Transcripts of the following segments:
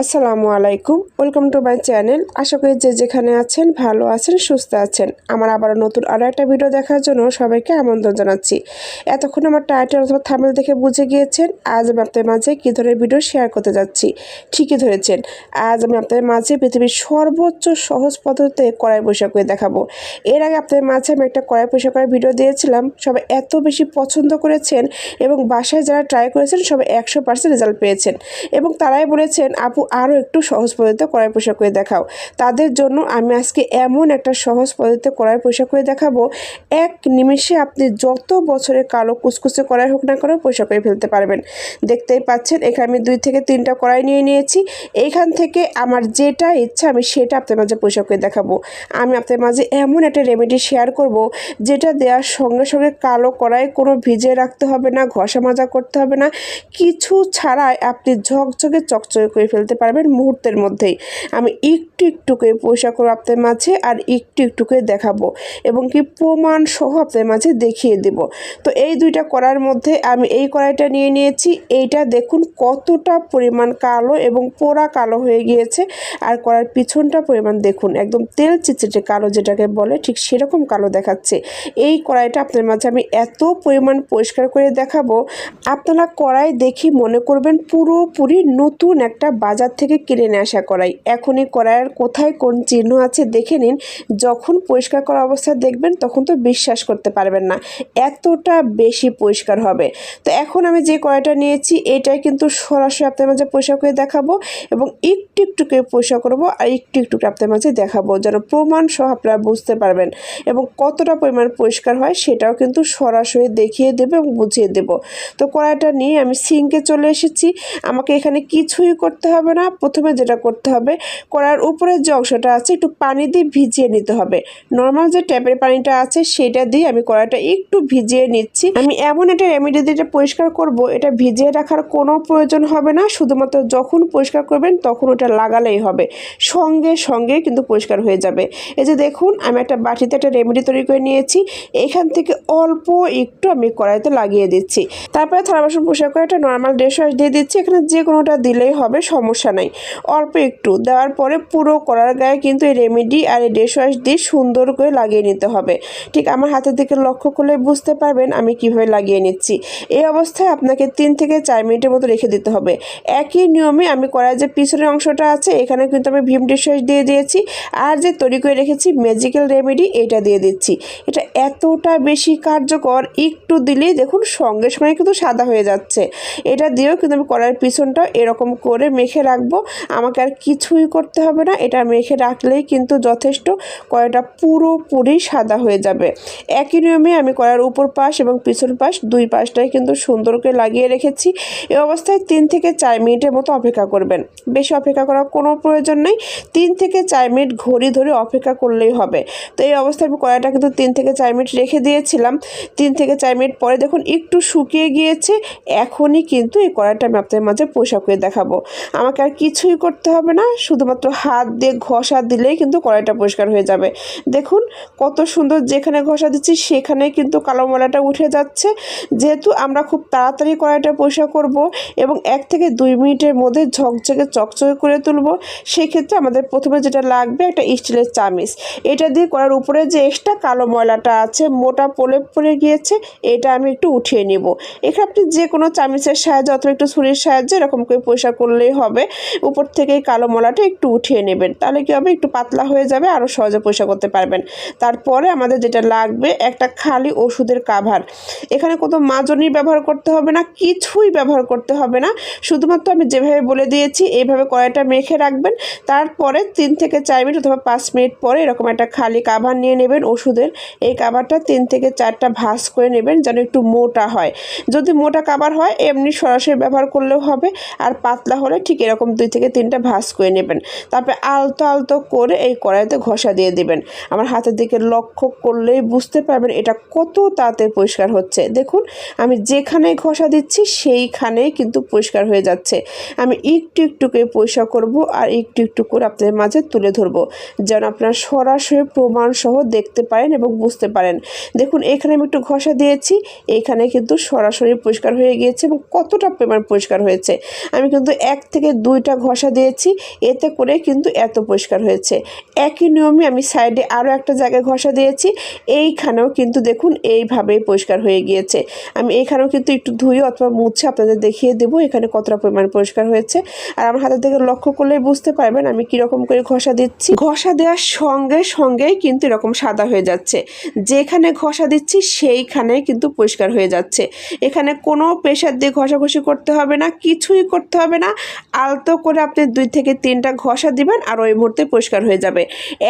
আসসালামু আলাইকুম। Welcome to my channel আশা করি যে যেখানে আছেন, ভালো আছেন, সুস্থ আছেন। আমার আবার নতুন আরও একটা ভিডিও দেখার জন্য সবাইকে আমন্ত্রণ জানাচ্ছি। এতক্ষণ আমার টাইটেল অথবা থামেল দেখে বুঝে গিয়েছেন। আজ আমি আপনাদের মাঝে কী ধরনের ভিডিও শেয়ার করতে যাচ্ছি, ঠিকই ধরেছেন। আজ আমি আপনাদের মাঝে পৃথিবীর সর্বোচ্চ সহজ পদ্ধতিতে কড়াই বৈশাখ করে দেখাবো। এর আগে আপনাদের মাঝে আমি একটা কড়াই করার ভিডিও দিয়েছিলাম। সবাই এত বেশি পছন্দ করেছেন এবং বাসায় যারা ট্রাই করেছেন, সবাই একশো পার্সেন্ট রেজাল্ট পেয়েছেন। এবং তারাই বলেছেন, আপু আরও একটু সহজ পদ্ধতিতে কড়াই পোশাক করে দেখাও। তাদের জন্য আমি আজকে এমন একটা সহজ পদ্ধতিতে কড়াই পোশাক করে দেখাবো। এক নিমিষে আপনি যত বছরে কালো কুচকুচে কড়াই হোক না করে পোশাক করে ফেলতে পারবেন। দেখতেই পাচ্ছেন, এখানে আমি দুই থেকে তিনটা কড়াই নিয়ে নিয়েছি। এইখান থেকে আমার যেটা ইচ্ছা আমি সেটা আপনার মাঝে পোশাক করে দেখাবো। আমি আপনার মাঝে এমন একটা রেমেডি শেয়ার করব, যেটা দেওয়ার সঙ্গে সঙ্গে কালো কড়াই কোনো ভিজে রাখতে হবে না, ঘষা মাজা করতে হবে না। কিছু ছাড়াই আপনি ঝকঝকে চকচকে করে ফেলতে পারবেন মুহূর্তের মধ্যেই। আমি একটু একটু করে আপনাদের মাঝে আর একটু একটু করে দেখাবো এবং কি প্রমাণ সহ আপনাদের মাঝে দেখিয়ে দেব। তো এই দুইটা করার মধ্যে আমি এই কড়াইটা নিয়ে নিয়েছি। এইটা দেখুন কতটা পরিমাণ কালো এবং পোড়া কালো হয়ে গিয়েছে। আর কড়ার পিছনটা পরিমাণ দেখুন একদম তেল চিচড়ে কালো যেটাকে বলে ঠিক সেরকম কালো দেখাচ্ছে। এই কড়াইটা আপনার মাঝে আমি এত পরিমাণ পরিষ্কার করে দেখাবো। আপনারা কড়াই দেখি মনে করবেন পুরোপুরি নতুন একটা বাজার থেকে কিনে নিয়ে আসা কড়াই। এখনই কড়াইয়ের কোথায় কোন চিহ্ন আছে দেখে নিন। যখন পরিষ্কার করা অবস্থায় দেখবেন, তখন তো বিশ্বাস করতে পারবেন না। এতটা বেশি পরিষ্কার হবে। তো এখন আমি যে কড়াইটা নিয়েছি, এটাই কিন্তু সরাসরি আপনার মাঝে পরিষ্কার করে দেখাবো এবং একটু একটু করে পরিষ্কার করব আর একটু একটু আপনার মাঝে দেখাবো, যেন প্রমাণ সহ আপনারা বুঝতে পারবেন এবং কতটা পরিমাণ পরিষ্কার হয় সেটাও কিন্তু সরাসরি দেখিয়ে দেবে এবং বুঝিয়ে দেব। তো কড়াইটা নিয়ে আমি সিঙ্কে চলে এসেছি। আমাকে এখানে কিছুই করতে হবে না। প্রথমে যেটা করতে হবে কড়ার উপরের যে অংশটা আছে একটু পানি দিয়ে ভিজিয়ে নিতে হবে। নর্মাল যে ট্যাপের পানিটা আছে সেটা দিয়ে আমি কড়াইটা একটু ভিজিয়ে নিচ্ছি। আমি এমন একটা রেমেডি দিয়ে এটা পরিষ্কার করব, এটা ভিজিয়ে রাখার কোনো প্রয়োজন হবে না। শুধুমাত্র যখন পরিষ্কার করবেন, তখন ওটা লাগালেই হবে। সঙ্গে সঙ্গে কিন্তু পরিষ্কার হয়ে যাবে। এই যে দেখুন, আমি একটা বাটিতে একটা রেমেডি তৈরি করে নিয়েছি। এখান থেকে অল্প একটু আমি কড়াইতে লাগিয়ে দিচ্ছি। তারপরে থালা বাসন পরিষ্কার করে একটা নর্মাল ড্রেস ওয়াশ দিয়ে দিচ্ছি। এখানে যে কোনোটা দিলেই হবে, সমস্যা নাই। অল্প একটু। দেওয়ার পরে পুরো কড়ার গায়ে কিন্তু এই রেমেডি আর এই ড্রেস ওয়াশ দিয়ে সুন্দর করে লাগিয়ে নিতে হবে। ঠিক আমার হাতের দিকে লক্ষ্য করলে বুঝতে পারবেন আমি কীভাবে লাগিয়ে নিচ্ছি। এই অবস্থায় আপনাকে তিন থেকে চার মিনিটের মতো রেখে দিতে হবে। একই নিয়মে আমি কড়াই যে পিছনের অংশটা আছে এখানে কিন্তু আমি ভীম ড্রেস ওয়াশ দিয়ে দিয়েছি। আর যে তৈরি করে রেখেছি ম্যাজিক্যাল রেমেডি, এটা দিয়ে দিচ্ছি। এটা এতটা বেশি কার্যকর, একটু দিলেই দেখুন সঙ্গে সঙ্গে কিন্তু সাদা হয়ে যাচ্ছে। এটা দিয়েও কিন্তু আমি কড়াইয়ের পিছনটা এরকম করে মেখে রাখব। আমাকে আর কিছুই করতে হবে না, এটা মেখে রাখলেই কিন্তু যথেষ্ট। কড়াইটা পুরোপুরি সাদা হয়ে যাবে। একই নিয়মে আমি কড়াইয়ের উপর পাশ এবং পিছন পাশ দুই পাশটাই কিন্তু সুন্দর করে লাগিয়ে রেখেছি। এই অবস্থায় তিন থেকে চার মিনিটের মতো অপেক্ষা করবেন। বেশি অপেক্ষা করার কোনো প্রয়োজন নেই। তিন থেকে চার মিনিট ঘড়ি ধরে অপেক্ষা করলেই হবে। তো এই অবস্থায় আমি কড়াইটা কিন্তু তিন থেকে চার মিনিট রেখে দিয়েছিলাম। তিন থেকে চার মিনিট পরে দেখুন একটু শুকিয়ে গিয়েছে। এখনই কিন্তু এই কড়াইটা আমি আপনাদের মাঝে পোশাক করে দেখাবো। আমাকে আর কিছুই করতে হবে না। শুধুমাত্র হাত দিয়ে ঘষা দিলেই কিন্তু কড়াইটা পরিষ্কার হয়ে যাবে। দেখুন কত সুন্দর যেখানে ঘষা দিচ্ছি সেখানে কিন্তু কালো মলাটা উঠে যাচ্ছে। যেহেতু আমরা খুব তাড়াতাড়ি কড়াইটা পরিষ্কার করব এবং এক থেকে দুই মিনিটের মধ্যে ঝকঝকে চকচকে করে তুলব, সেক্ষেত্রে আমাদের প্রথমে যেটা লাগবে একটা স্টিলের চামিচ। এটা দিয়ে করার উপরে যে এক্সট্রা কালো ময়লাটা আছে, মোটা পোলে পড়ে গিয়েছে, এটা আমি একটু উঠিয়ে নিব। এখানে আপনি যে কোনো চামিচের সাহায্যে অথবা একটু ছুরির সাহায্যে এরকম করে পরিষ্কার করলেই হবে। উপর থেকে কালো মলাটা একটু উঠিয়ে নেবেন, তাহলে কী হবে? একটু পাতলা হয়ে যাবে, আরও সহজে পরিষ্কার করতে পারবেন। তারপরে আমাদের যেটা লাগবে, একটা খালি ওষুধের কাভার। এখানে কোনো মাজনি ব্যবহার করতে হবে না, কিছুই ব্যবহার করতে হবে না। শুধুমাত্র আমি যেভাবে বলে দিয়েছি, এইভাবে কড়াইটা মেখে রাখবেন। তারপরে তিন থেকে চার মিনিট অথবা পাঁচ মিনিট পরে এরকম একটা খালি কাভার নিয়ে নেবেন ওষুধের। এই কাভারটা তিন থেকে চারটা ভাঁজ করে নেবেন যেন একটু মোটা হয়। যদি মোটা কাভার হয়, এমনি সরাসরি ব্যবহার করলেও হবে। আর পাতলা হলে ঠিক এরকম দুই থেকে তিনটা ভাঁজ করে নেবেন। তারপরে আলতো আলতো করে এই কড়াইতে ঘষা দিয়ে দেবেন। আমার হাতের দিকে লক্ষ্য করলেই বুঝতে পারবেন এটা কত তাড়াতাড়ি পরিষ্কার হচ্ছে। দেখুন, আমি যেখানে ঘষা দিচ্ছি সেইখানেই কিন্তু পরিষ্কার হয়ে যাচ্ছে। আমি একটু একটু করে পরিষ্কার করব আর একটু একটু করে আপনাদের মাঝে তুলে ধরবো। যেন আপনারা সরাসরি প্রমাণ সহ দেখতে পারেন এবং বুঝতে পারেন। দেখুন, এখানে আমি একটু ঘষা দিয়েছি। এইখানে কিন্তু সরাসরি পরিষ্কার হয়ে গিয়েছে এবং কতটা পরিমাণ পরিষ্কার হয়েছে। আমি কিন্তু এক থেকে দুইটা ঘষা দিয়েছি। এতে করে কিন্তু এত পরিষ্কার হয়েছে। একই নিয়মে আমি সাইডে আরও একটা জায়গায় ঘষা দিয়েছি। এইখানেও কিন্তু দেখুন, এইভাবেই পরিষ্কার হয়ে গিয়েছে। আমি এখানেও কিন্তু একটু ধুয়ে অথবা মুছে আপনাদের দেখিয়ে দেবো এখানে কতটা পরিমাণ পরিষ্কার হয়েছে। আর আমার হাতের থেকে লক্ষ্য করলেই বুঝতে পারবেন আমি কীরকম করে ঘষা দিচ্ছি। ঘষা দেওয়ার সঙ্গে সঙ্গেই কিন্তু এরকম সাদা হয়ে যাচ্ছে। যেখানে ঘষা দিচ্ছি সেইখানে কিন্তু পরিষ্কার হয়ে যাচ্ছে। এখানে কোনো প্রেশার দিয়ে ঘষাঘষি করতে হবে না, কিছুই করতে হবে না। আলতো করে আপনি দুই থেকে তিনটা ঘষা দিবেন আর ওই মুহূর্তে পরিষ্কার হয়ে যাবে।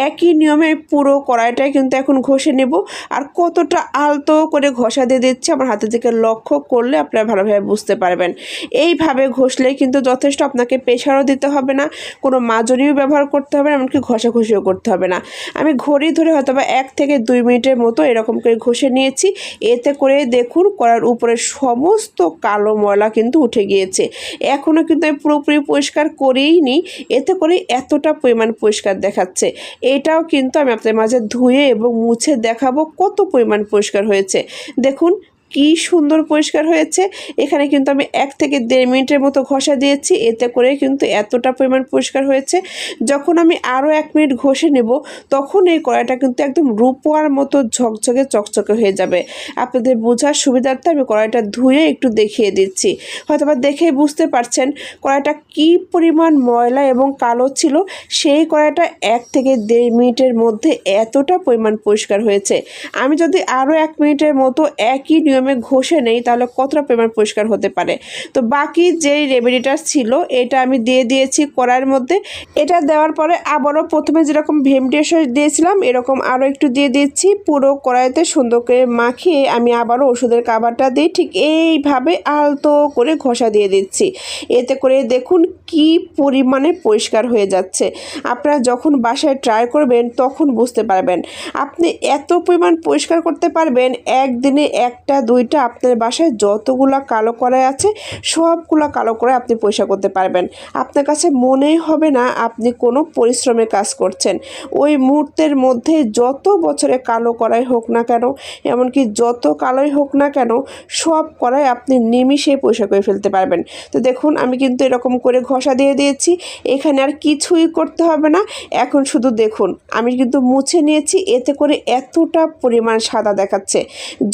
একই নিয়মে পুরো কড়াইটাই কিন্তু এখন ঘষে নেব। আর কতটা আলতো করে ঘষা দিয়ে দিচ্ছে আমার হাতের দিকে লক্ষ্য করলে আপনারা ভালোভাবে বুঝতে পারবেন। এইভাবে ঘষলে কিন্তু যথেষ্ট আপনাকে প্রেশারও দিতে হবে। না, কোনো মাজনিও ব্যবহার করতে হবে না, এমনকি ঘষাঘষিও করতে হবে না। আমি ঘড়ি ধরে হয়তো বা এক থেকে দুই মিনিটের মতো এরকম করে ঘষে নিয়েছি। এতে করে দেখুন, করার উপরে সমস্ত কালো ময়লা কিন্তু উঠে গিয়েছে। এখনও কিন্তু আমি পুরোপুরি পরিষ্কার করেই নি এতে করে এতটা পরিমাণ পরিষ্কার দেখাচ্ছে। এটাও কিন্তু আমি আপনাদের মাঝে ধুয়ে এবং মুছে দেখাবো কত পরিমাণ পরিষ্কার হয়েছে। দেখুন কি সুন্দর পরিষ্কার হয়েছে। এখানে কিন্তু আমি এক থেকে দেড় মিনিটের মতো ঘষা দিয়েছি। এতে করে কিন্তু এতটা পরিমাণ পরিষ্কার হয়েছে। যখন আমি আরও এক মিনিট ঘষে নেব, তখন এই কড়াইটা কিন্তু একদম রূপোয়ার মতো ঝকঝকে চকচকে হয়ে যাবে। আপনাদের বোঝার সুবিধার্থে আমি কড়াইটা ধুয়ে একটু দেখিয়ে দিচ্ছি। হয়তো বা দেখে বুঝতে পারছেন কড়াইটা কি পরিমাণ ময়লা এবং কালো ছিল। সেই কড়াইটা এক থেকে দেড় মিনিটের মধ্যে এতটা পরিমাণ পরিষ্কার হয়েছে। আমি যদি আরও এক মিনিটের মতো একই নিয়মে ঘষে নেই, তাহলে কতটা পরিমাণ পরিষ্কার হতে পারে? তো বাকি যেই রেমেডিটা ছিল, এটা আমি দিয়ে দিয়েছি কড়াইয়ের মধ্যে। এটা দেওয়ার পরে আবারও প্রথমে যেরকম ভেমটি দিয়েছিলাম, এরকম আরও একটু দিয়ে দিচ্ছি। পুরো কড়াইতে সুন্দর করে মাখিয়ে আমি আবারও ওষুধের কাবারটা দিই ঠিক এইভাবে আলতো করে ঘষা দিয়ে দিচ্ছি। এতে করে দেখুন কি পরিমাণে পরিষ্কার হয়ে যাচ্ছে। আপনারা যখন বাসায় ট্রাই করবেন, তখন বুঝতে পারবেন। আপনি এত পরিমাণ পরিষ্কার করতে পারবেন, একদিনে একটা দুইটা আপনার বাসায় যতগুলা কালো কড়াই আছে, সবগুলা কালো করে আপনি পয়সা করতে পারবেন। আপনার কাছে মনেই হবে না আপনি কোনো পরিশ্রমের কাজ করছেন। ওই মুহূর্তের মধ্যে যত বছরে কালো কড়াই হোক না কেন, এমনকি যত কালোই হোক না কেন, সব কড়াই আপনি নিমিষে পয়সা করে ফেলতে পারবেন। তো দেখুন, আমি কিন্তু এরকম করে ঘষা দিয়ে দিয়েছি, এখানে আর কিছুই করতে হবে না। এখন শুধু দেখুন, আমি কিন্তু মুছে নিয়েছি, এতে করে এতটা পরিমাণ সাদা দেখাচ্ছে।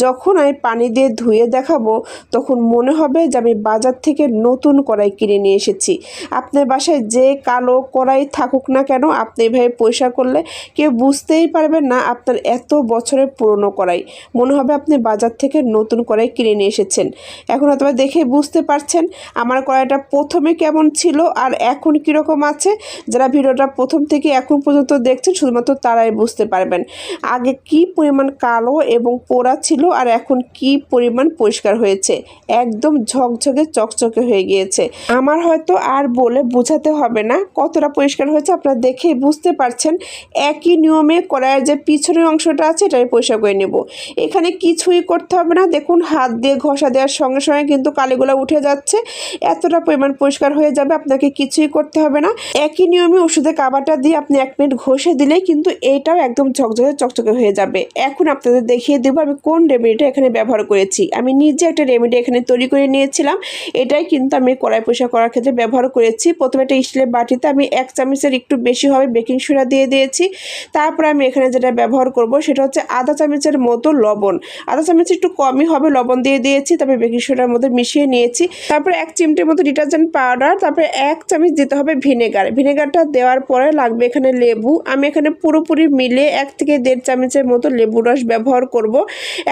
যখন আমি পানি দিয়ে ধুয়ে দেখাবো, তখন মনে হবে যে আমি বাজার থেকে নতুন কড়াই কিনে নিয়ে এসেছি। আপনার বাসায় যে কালো কড়াই থাকুক না কেন, আপনি এভাবে পয়সা করলে কেউ বুঝতেই পারবেন না আপনার এত বছরের পুরনো কড়াই। মনে হবে আপনি বাজার থেকে নতুন কড়াই কিনে নিয়ে এসেছেন। এখন হয়তো দেখে বুঝতে পারছেন আমার কড়াইটা প্রথমে কেমন ছিল আর এখন কীরকম আছে। যারা ভিডিওটা প্রথম থেকে এখন পর্যন্ত দেখছেন, শুধুমাত্র তারাই বুঝতে পারবেন। আগে কি পরিমাণ কালো এবং পোড়া ছিল আর এখন কি পরিমাণ পরিষ্কার হয়েছে। একদম ঝকঝকে, চকচকে হয়ে গিয়েছে। আমার হয়তো আর বলে বোঝাতে হবে না কতটা পরিষ্কার হয়েছে। আপনারা দেখেই বুঝতে পারছেন। একই নিয়মে কড়াইয়ের যে পিছনের অংশটা আছে, এটাই পরিষ্কার করে নেব। এখানে কিছুই করতে হবে না। দেখুন, হাত দিয়ে ঘষা দেওয়ার সঙ্গে সঙ্গে কিন্তু কালিগুলো উঠে যাচ্ছে। এতটা পরিমাণ পরিষ্কার হয়ে যাবে, আপনাকে কিছুই করতে হবে না। একই নিয়মে ওষুধের কাবারটা দিয়ে আপনি এক মিনিট ঘষে দিলেই কিন্তু এটাও একদম ঝকঝকে, চকচকে হয়ে যাবে। এখন আপনাদের দেখিয়ে দেবো আমি কোন রেমেডিটা এখানে ব্যবহার করেছি। আমি নিজে একটা রেমেডি এখানে তৈরি করে নিয়েছিলাম। এটাই কিন্তু আমি কড়াই পয়সা করার ক্ষেত্রে ব্যবহার করেছি। প্রথমে একটা স্টিলের বাটিতে আমি এক চামচের একটু বেশি হবে বেকিং সোডা দিয়ে দিয়েছি। তারপর আমি এখানে যেটা ব্যবহার করব সেটা হচ্ছে আধা চামচের মতো লবণ। আধা চামচ একটু কমই হবে, লবণ দিয়ে দিয়েছি, তারপরে বেকিং সোডার মধ্যে মিশিয়ে নিয়েছি। তারপরে এক চিমটির মতো ডিটারজেন্ট পাউডার তারপরে এক চামচ দিতে হবে ভিনেগার ভিনেগারটা দেওয়ার পরে লাগবে এখানে লেবু। আমি এখানে পুরোপুরি মিলে এক থেকে দেড় চামচের মতো লেবু রস ব্যবহার করব।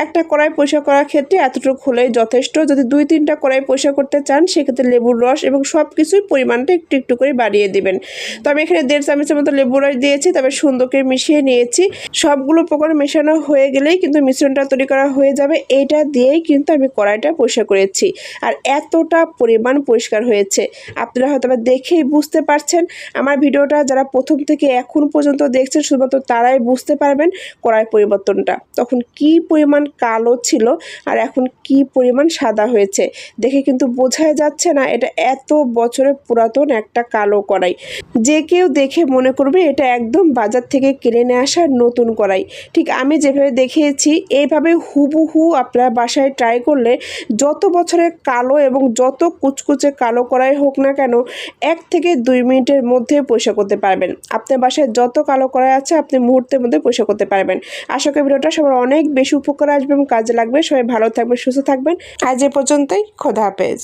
একটা কড়াই পরিষ্কার করার ক্ষেত্রে এতটুকু হলেই যথেষ্ট। যদি দুই তিনটা কড়াই পরিষ্কার করতে চান, সেক্ষেত্রে লেবুর রস এবং সব কিছুই পরিমাণটা একটু একটু করে বাড়িয়ে দিবেন। তো আমি এখানে দেড় চামচের মতো লেবু রস দিয়েছি, তবে সুন্দর করে মিশিয়ে নিয়েছি। সবগুলো উপকরণ মেশানো হয়ে গেলেই কিন্তু মিশ্রণটা তৈরি করা হয়ে যাবে। এইটা দিয়েই কিন্তু আমি কড়াইটা পরিষ্কার করেছি। আর এতটা পরিমাণ পরিষ্কার হয়েছে। আপনারা হয়তো দেখেই বুঝতে পারছেন, আমার ভিডিওটা যারা প্রথম থেকে এখন পর্যন্ত দেখছেন, শুধুমাত্র তারাই বুঝতে পারবেন কড়াই পরিবর্তনটা। তখন কি পরিমাণ কালো ছিল আর এখন কি পরিমাণ সাদা হয়েছে? দেখে কিন্তু বোঝাই যাচ্ছে না এটা এত বছরের পুরাতন একটা কালো কড়াই। যে কেউ দেখে মনে করবে এটা একদম বাজার থেকে কিনে নিয়ে আসা নতুন কড়াই। ঠিক আমি যেভাবে দেখিয়েছি, এইভাবে হুবহু আপনারা বাসায় ট্রাই করলে যত বছরের কালো এবং যত কুচকুচে কালো কড়াই হোক না কেন, এক থেকে দুই মিনিটের মধ্যে পয়সা করতে পারবেন। আপনার বাসায় যত কালো কড়াই আছে, আপনি মুহূর্তের মধ্যে পয়সা করতে পারবেন। আশা করি ভিডিওটা সবার অনেক বেশি উপকার আসবে এবং কাজে লাগবে। সবাই ভালো থাকবেন সুস্থ থাকবেন। আজ এ পর্যন্তই খোদা হাফেজ।